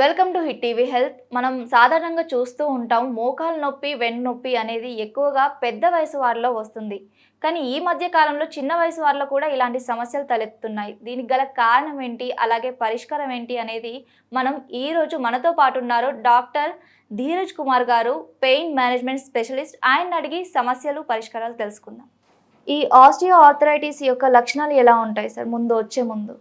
Welcome to hit TV health మనం సాధారణంగా చూస్తూ ఉంటాం మోకాలు నొప్పి వెన్ను నొప్పి అనేది ఎక్కువగా పెద్ద వయసు వారిలో వస్తుంది. కానీ ఈ మధ్య కాలంలో చిన్న వయసు వారిలో కూడా ఇలాంటి సమస్యలు తలెత్తుతున్నాయి. దీనికి గల కారణం ఏంటి? అలాగే పరిష్కారం ఏంటి అనేది మనం ఈ రోజు మనతో పాటు ఉన్నారు డాక్టర్ ధీరజ్ కుమార్ గారు పెయిన్ మేనేజ్మెంట్ స్పెషలిస్ట్. ఆయన అడిగి సమస్యలు పరిష్కారాలు తెలుసుకుందాం. ఈ ఆస్టియో ఆర్థరైటిస్ యొక్క లక్షణాలు ఎలా ఉంటాయి సార్? ముందు వచ్చే ముందు.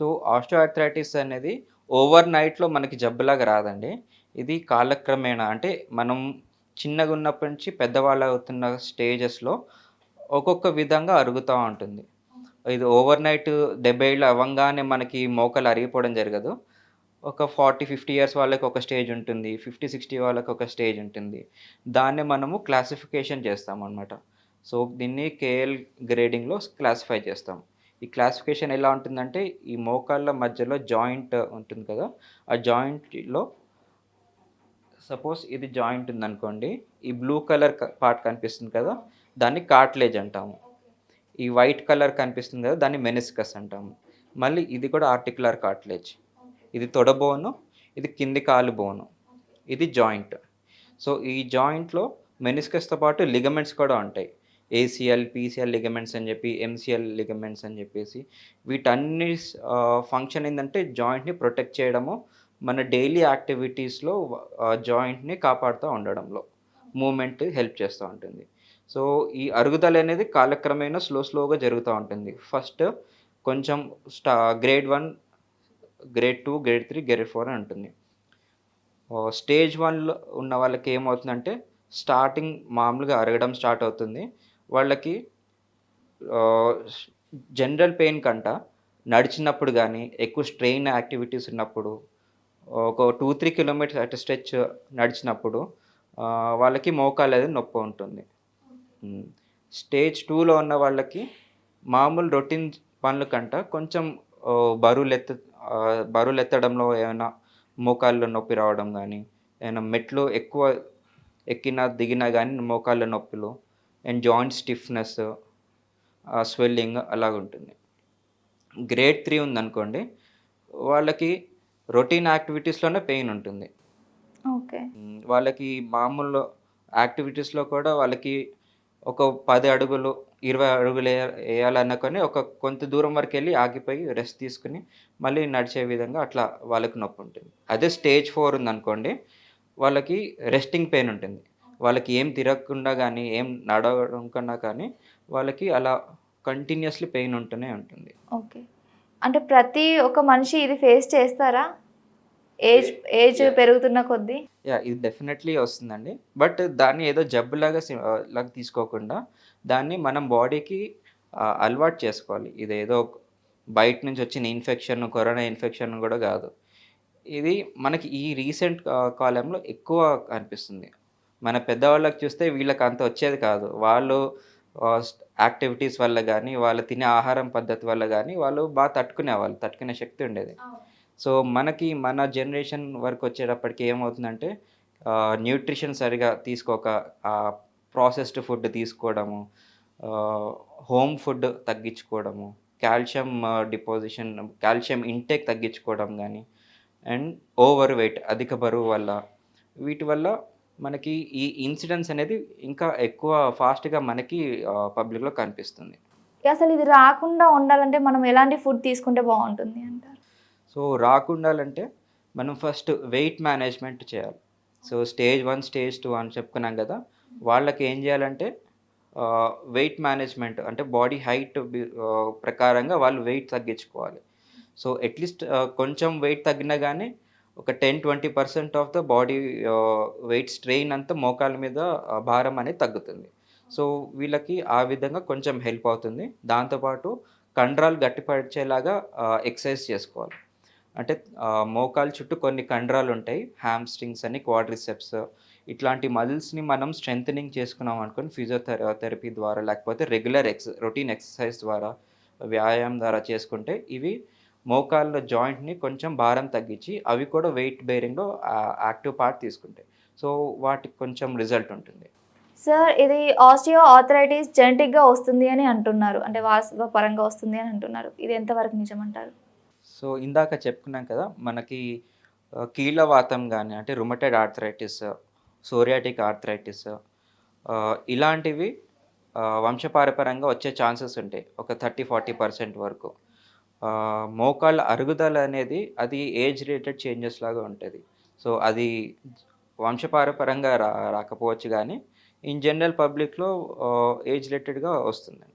సో ఆస్టియోఆర్థరైటిస్ అనేది ఓవర్ నైట్లో మనకి జబ్బులాగా రాదండి. ఇది కాలక్రమేణా అంటే మనం చిన్నగా ఉన్నప్పటి నుంచి పెద్దవాళ్ళు అవుతున్న స్టేజెస్లో ఒక్కొక్క విధంగా అరుగుతూ ఉంటుంది. ఇది ఓవర్ నైట్ డెబ్బై ఏళ్ళు అవ్వంగానే మనకి మోకలు అరిగిపోవడం జరగదు. ఒక ఫార్టీ ఫిఫ్టీ ఇయర్స్ వాళ్ళకి ఒక స్టేజ్ ఉంటుంది. ఫిఫ్టీ సిక్స్టీ వాళ్ళకి ఒక స్టేజ్ ఉంటుంది. దాన్ని మనము క్లాసిఫికేషన్ చేస్తాం సో దీన్ని కేఎల్ గ్రేడింగ్లో క్లాసిఫై చేస్తాం. ఈ క్లాసిఫికేషన్ ఎలా ఉంటుందంటే ఈ మోకాళ్ళ మధ్యలో జాయింట్ ఉంటుంది కదా ఆ జాయింట్లో సపోజ్ ఇది జాయింట్ ఉందనుకోండి ఈ బ్లూ కలర్ పార్ట్ కనిపిస్తుంది కదా దాన్ని కార్ట్లేజ్ అంటాము. ఈ వైట్ కలర్ కనిపిస్తుంది కదా దాన్ని మెనిస్కస్ అంటాము. మళ్ళీ ఇది కూడా ఆర్టికులర్ కార్ట్లేజ్. ఇది తొడ బోను ఇది కింది కాలు బోను ఇది జాయింట్. సో ఈ జాయింట్లో మెనిస్కస్తో పాటు లిగమెంట్స్ కూడా ఉంటాయి. ఏసీఎల్ పీసీఎల్ లిగమెంట్స్ అని చెప్పి ఎంసీఎల్ లిగమెంట్స్ అని చెప్పేసి వీటన్ని ఫంక్షన్ ఏంటంటే జాయింట్ని ప్రొటెక్ట్ చేయడము మన డైలీ యాక్టివిటీస్లో జాయింట్ని కాపాడుతూ ఉండడంలో. మూమెంట్ హెల్ప్ చేస్తూ ఉంటుంది. సో ఈ అరుగుదల అనేది కాలక్రమేణా స్లో స్లోగా జరుగుతూ ఉంటుంది. ఫస్ట్ కొంచెం స్టా grade one grade two grade three grade four అని ఉంటుంది. స్టేజ్ వన్లో ఉన్న వాళ్ళకి ఏమవుతుందంటే స్టార్టింగ్ మామూలుగా అరగడం స్టార్ట్ అవుతుంది. వాళ్ళకి జనరల్ పెయిన్ కంట నడిచినప్పుడు కానీ ఎక్కువ స్ట్రెయిన్ యాక్టివిటీస్ ఉన్నప్పుడు ఒక టూ త్రీ కిలోమీటర్స్ అటు స్ట్రెచ్ నడిచినప్పుడు వాళ్ళకి మోకాలు అనేది నొప్పి ఉంటుంది. స్టేజ్ టూలో ఉన్న వాళ్ళకి మామూలు రొటీన్ పనుల కంట కొంచెం బరువులెత్త బరువులు బరువులు ఎత్తడంలో ఏమైనా మోకాళ్ళు నొప్పి రావడం కానీ ఏమైనా మెట్లు ఎక్కువ ఎక్కినా దిగినా కానీ మోకాళ్ళ నొప్పులు అండ్ జాయింట్ స్టిఫ్నెస్ స్వెల్లింగ్ అలాగ ఉంటుంది. గ్రేడ్ త్రీ ఉందనుకోండి వాళ్ళకి రొటీన్ యాక్టివిటీస్లోనే పెయిన్ ఉంటుంది. ఓకే. వాళ్ళకి మామూలు యాక్టివిటీస్లో కూడా వాళ్ళకి ఒక పది అడుగులు ఇరవై అడుగులు వేయ- వేయాలన్నా కానీ ఒక కొంత దూరం వరకు వెళ్ళి ఆగిపోయి రెస్ట్ తీసుకుని మళ్ళీ నడిచే విధంగా అట్లా వాళ్ళకి నొప్పి ఉంటుంది. అదే స్టేజ్ ఫోర్ ఉందనుకోండి వాళ్ళకి రెస్టింగ్ పెయిన్ ఉంటుంది. వాళ్ళకి ఏం తిరగకుండా కానీ ఏం నడవడం కన్నా కానీ వాళ్ళకి అలా కంటిన్యూస్లీ పెయిన్ ఉంటూనే ఉంటుంది. ఓకే. అంటే ప్రతి ఒక్క మనిషి ఇది ఫేస్ చేస్తారా? Age age. పెరుగుతున్న కొద్దీ? యా ఇది డెఫినెట్లీ వస్తుందండి. బట్ దాన్ని ఏదో జబ్బులాగా లాగా తీసుకోకుండా దాన్ని మనం బాడీకి అలవాటు చేసుకోవాలి. ఇది ఏదో బయట నుంచి వచ్చిన ఇన్ఫెక్షన్ కరోనా ఇన్ఫెక్షన్ కూడా కాదు. ఇది మనకి ఈ రీసెంట్ కాలంలో ఎక్కువ అనిపిస్తుంది. మన పెద్దవాళ్ళకి చూస్తే వీళ్ళకి అంత వచ్చేది కాదు. వాళ్ళు యాక్టివిటీస్ వల్ల కానీ వాళ్ళు తినే ఆహారం పద్ధతి వల్ల కానీ వాళ్ళు బాగా తట్టుకునేవాళ్ళు తట్టుకునే శక్తి ఉండేది. సో మనకి మన జనరేషన్ వరకు వచ్చేటప్పటికి ఏమవుతుందంటే న్యూట్రిషన్ సరిగా తీసుకోక ప్రాసెస్డ్ ఫుడ్ తీసుకోవడము హోమ్ ఫుడ్ తగ్గించుకోవడము కాల్షియం డిపోజిషన్ కాల్షియం ఇంటేక్ తగ్గించుకోవడం కానీ అండ్ ఓవర్ వెయిట్ అధిక బరువు వల్ల వీటి వల్ల మనకి ఈ ఇన్సిడెన్స్ అనేది ఇంకా ఎక్కువ ఫాస్ట్గా మనకి పబ్లిక్లో కనిపిస్తుంది. అసలు ఇది రాకుండా ఉండాలంటే మనం ఎలాంటి ఫుడ్ తీసుకుంటే బాగుంటుంది అంటారు? సో రాకుండాలంటే మనం ఫస్ట్ వెయిట్ మేనేజ్మెంట్ చేయాలి. So stage one stage two అని చెప్పుకున్నాం కదా వాళ్ళకి ఏం చేయాలంటే వెయిట్ మేనేజ్మెంట్ అంటే బాడీ హైట్ ప్రకారంగా వాళ్ళు వెయిట్ తగ్గించుకోవాలి. సో అట్లీస్ట్ కొంచెం వెయిట్ తగ్గినా కానీ ఒక ten twenty percent of the body weight strain అంతా మోకాల మీద భారం అనేది తగ్గుతుంది. సో వీళ్ళకి ఆ విధంగా కొంచెం హెల్ప్ అవుతుంది. దాంతోపాటు కండరాలు గట్టిపరిచేలాగా ఎక్సర్సైజ్ చేసుకోవాలి. అంటే మోకాలు చుట్టూ కొన్ని కండరాలు ఉంటాయి. హ్యామ్స్ట్రింగ్స్ అని క్వాడ్రిసెప్స్. ఇట్లాంటి మజిల్స్ని మనం స్ట్రెంథనింగ్ చేసుకున్నాం అనుకోని ఫిజియోథెరపీ ద్వారా లేకపోతే రెగ్యులర్ ఎక్స్ రొటీన్ ఎక్సర్సైజ్ ద్వారా వ్యాయామం ద్వారా చేసుకుంటే ఇవి మోకాళ్ళ జాయింట్ని కొంచెం భారం తగ్గించి అవి కూడా వెయిట్ బేరింగ్లో యాక్టివ్ పార్ట్ తీసుకుంటాయి. సో వాటికి కొంచెం రిజల్ట్ ఉంటుంది. సార్ ఇది ఆస్టియో ఆర్థరైటిస్ జెనెటిక్గా వస్తుంది అని అంటున్నారు. అంటే వారసత్వ పరంగా వస్తుంది అని అంటున్నారు. ఇది ఎంతవరకు నిజమంటారు? సో ఇందాక చెప్పుకున్నాం కదా మనకి కీళ్ళవాతం కానీ అంటే రుమటెడ్ ఆర్థరైటిస్ సోరియాటిక్ ఆర్థరైటిస్ ఇలాంటివి వంశపారపరంగా వచ్చే ఛాన్సెస్ ఉంటాయి. ఒక థర్టీ ఫార్టీ పర్సెంట్ వరకు. మోకాళ్ళ అరుగుదల అనేది అది ఏజ్ రిలేటెడ్ చేంజెస్ లాగా ఉంటుంది. సో అది వంశపారపరంగా రా రాకపోవచ్చు కానీ ఇన్ జనరల్ పబ్లిక్లో ఏజ్ రిలేటెడ్గా వస్తుందండి.